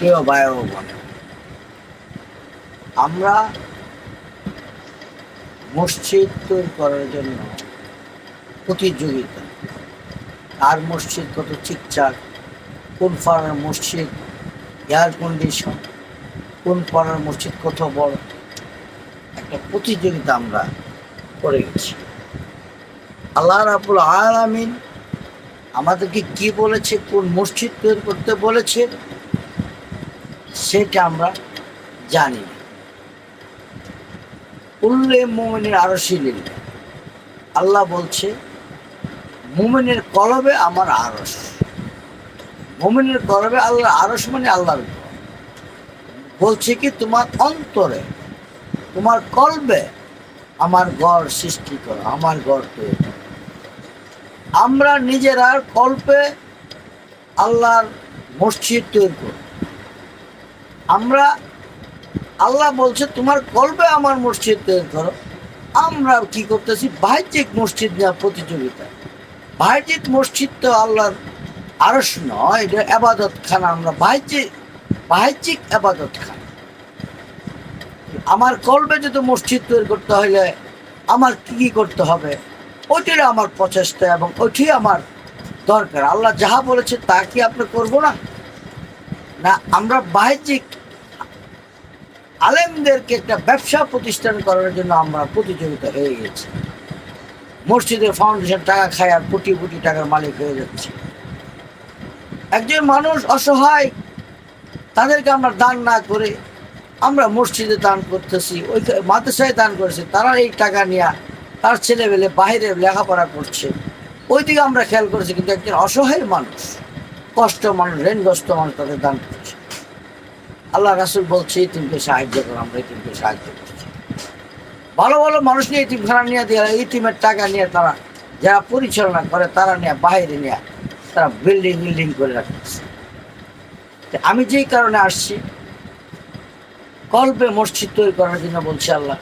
ও আমরা মসজিদ তৈরি করার জন্য প্রতিযোগিতা। আর মসজিদ কত ঠিকঠাক কোন পাড়ার মসজিদ এয়ার কন্ডিশন, কোন পাড়ার মসজিদ কত বড়, একটা প্রতিযোগিতা আমরা করে গেছি। আল্লাহ রাবুল আলামিন আমাদেরকে কি বলেছে, কোন মসজিদ তৈরি করতে বলেছে সেটা আমরা জানি। উল্লে মোমেনের আরও শিলিল আল্লাহ বলছে, মোমেনের কলবে আমার আরস মোমেনের কলবে আল্লাহ আরস মানে আল্লাহর বলছে কি, তোমার অন্তরে, তোমার কলবে আমার ঘর সৃষ্টি করো, আমার ঘর তৈরি আমরা নিজেরা কল্পে আল্লাহর মসজিদ তৈরি করি আল্লাহ বলছে, তোমার কল্পে আমার মসজিদ তৈরি করো আমরা কি করতেছি? বাহ্যিক মসজিদ নেওয়া প্রতিযোগিতা। বাহ্যিক মসজিদ তো আল্লাহর আরস নয়, এটা আবাদত খানা আমরা বাহ্যিক বাহ্যিক আবাদত খানা আমার কল্পে যদি মসজিদ তৈরি করতে হলে আমার কি কি করতে হবে? ওইটাই আমার প্রচেষ্টা এবং ওইটাই আমার দরকার। আল্লাহ যাহা বলেছে তা কি আপনি করব না? না, আমরা বাহ্যিক আলেমদেরকে একটা ব্যবসা প্রতিষ্ঠান করার জন্য আমরা প্রতিযোগিতা হয়ে গেছি। মসজিদের ফাউন্ডেশন টাকা খায় আর কোটি কোটি টাকার মালিক হয়ে যাচ্ছে। একজন মানুষ অসহায়, তাদেরকে আমরা দান না করে আমরা মসজিদে দান করতেছি, ওই মাদ্রাসায় দান করেছি, তারা এই টাকা নিয়ে তার ছেলেবেলে বাইরে লেখাপড়া করছে। ওই দিকে আমরা খেয়াল করেছি কিন্তু একজন অসহায় মানুষ, কষ্ট মানুষ, ঋণগ্রস্ত মানুষ তাদের দান করছে আল্লাহ রাসুল বলছে এটিমকে সাহায্য করো, আমরা এটিমকে সাহায্য করছি। ভালো ভালো মানুষ নিয়ে এটিমখানা নিয়ে দিয়ে এটিমের টাকা নিয়ে তারা যারা পরিচালনা করে, তারা নিয়ে, বাইরে নিয়ে, তারা বিল্ডিং বিল্ডিং করে রাখতেছে। আমি যেই কারণে আসছি কল্পে মসজিদ তৈরি করার জন্য বলছে আল্লাহ।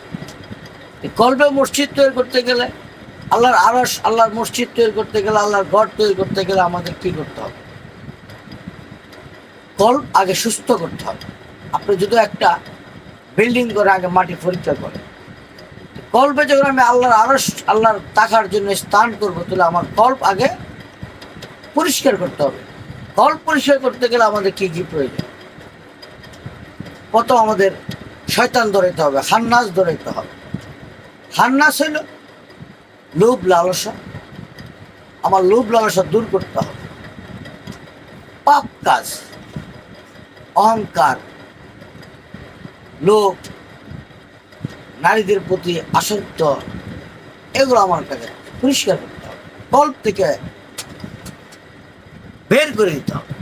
কল্পে মসজিদ তৈরি করতে গেলে, আল্লাহর আরস আল্লাহর মসজিদ তৈরি করতে গেলে, আল্লাহর ঘর তৈরি করতে গেলে আমাদের কি করতে হবে? কল্প আগে সুস্থ করতে হবে। আপনি যদি একটা বিল্ডিং করে আগে মাটি পরীক্ষা করেন। কল্পে যখন আমি আল্লাহর আরস আল্লাহর টাকার জন্য স্থান করব, তাহলে আমার কল্প আগে পরিষ্কার করতে হবে। কল্প পরিষ্কার করতে গেলে আমাদের কি কি প্রয়োজন? কত আমাদের শয়তান ধরাইতে হবে হান্নাস ধরাইতে হবে। হান্নাস হইল লোভ লালসা। আমার লোভ লালসা দূর করতে হবে। পাপ কাজ। অহংকার। লোক, নারীদের প্রতি আসক্ত, এগুলো আমার কাছে পরিষ্কার করতে হবে। কল্প থেকে বের করে দিতে হবে।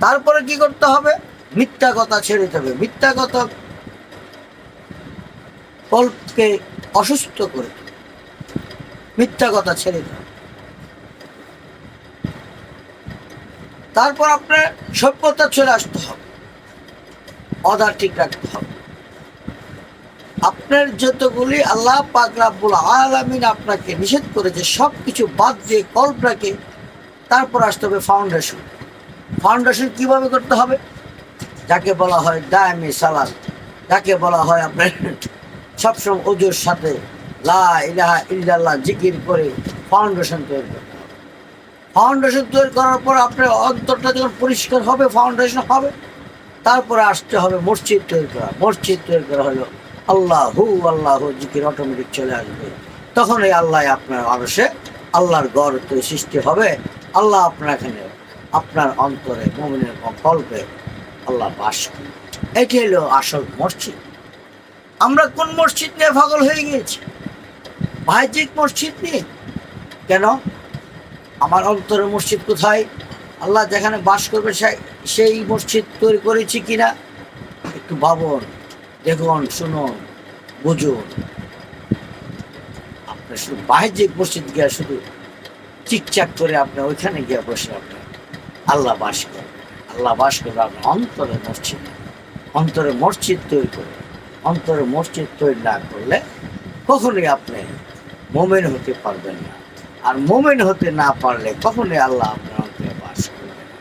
তারপরে কি করতে হবে? মিথ্যা কথা ছেড়ে দিতে হবে। মিথ্যা কথা কল্পকে অসুস্থ করে মিথ্যা কথা ছেড়ে দিতে তারপর আপনার সভ্যতা চলে আসতে হবে। অদা ঠিক রাখতে হবে। আপনার যতগুলি আল্লাহ পাক রাব্বুল আলামিন আপনাকে নিষেধ করেছে সব কিছু বাদ দিয়ে কল্প রাখে তারপর আসতে হবে ফাউন্ডেশন ফাউন্ডেশন কীভাবে করতে হবে? যাকে বলা হয় ডায়ামি সালাদ, যাকে বলা হয় আপনার সবসময় অজুর সাথে লা ইলাহা ইল্লাল্লাহ জিকির করে ফাউন্ডেশন তৈরি হবে। ফাউন্ডেশন তৈরি করার পর আপনার অন্তরটা যখন পরিষ্কার হবে ফাউন্ডেশন হবে, তারপরে আসতে হবে মসজিদ তৈরি করা। মসজিদ তৈরি করা হলো আল্লাহ হু আল্লাহ হু জিকির অটোমেটিক চলে আসবে। তখন এই আল্লাহ আপনার আরসে আল্লাহর গড় তৈরি সৃষ্টি হবে। আল্লাহ আপনার এখানে, আপনার অন্তরে মমিনের কল্পে আল্লাহ বাস করে। এটি হলো আসল মসজিদ। আমরা কোন মসজিদ নিয়ে পাগল হয়ে গিয়েছি? বাহ্যিক মসজিদ নিয়ে কেন? আমার অন্তরের মসজিদ কোথায়? আল্লাহ যেখানে বাস করবে সেই মসজিদ তৈরি করেছি কিনা? একটু ভাবুন, দেখুন, শুনুন, বুঝুন। আপনার শুধু বাহ্যিক মসজিদ গিয়া শুধু চিকচাক করে আপনি ওইখানে গিয়ে বসে আপনি আল্লাহ বাস করেন। আল্লাহ বাস করবে আপনার অন্তরে মসজিদ অন্তরে মসজিদ তৈরি করে অন্তরে মসজিদ তৈরি না করলে কখনোই আপনি মোমেন হতে পারবেন না। আর মোমেন হতে না পারলে কখনোই আল্লাহ আপনার অন্তরে বাস করবে না।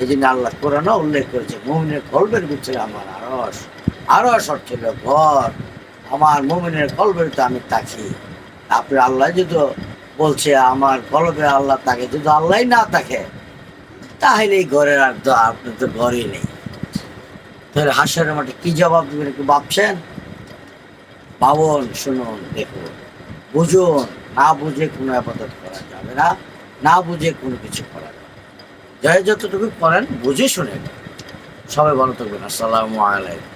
এই জন্য আল্লাহ কোরআনও উল্লেখ করেছে, মুমিনের কলবের ভিতরে আমার আরস আরস অর্থ ঘর। আমার মুমিনের কলবের তো আমি তাকি আপনি আল্লাহ যদি বলছে, আমার কলবে আল্লাহ তাকে যদি আল্লাহ না থাকে, তাহলে এই ঘরের আর তো আপনার তো ঘরই নেই। তাহলে হাসরের মাঠে কি জবাব দেবেন একটু ভাবছেন? ভাবুন, শুনুন, দেখুন, বুঝুন। না বুঝে কোনো আপাতত করা যাবে না না বুঝে কোনো কিছু করা যাবে যাই যতটুকু করেন, বুঝে শুনে সবাই ভালো থাকবেন। আসসালামু আলাইকুম।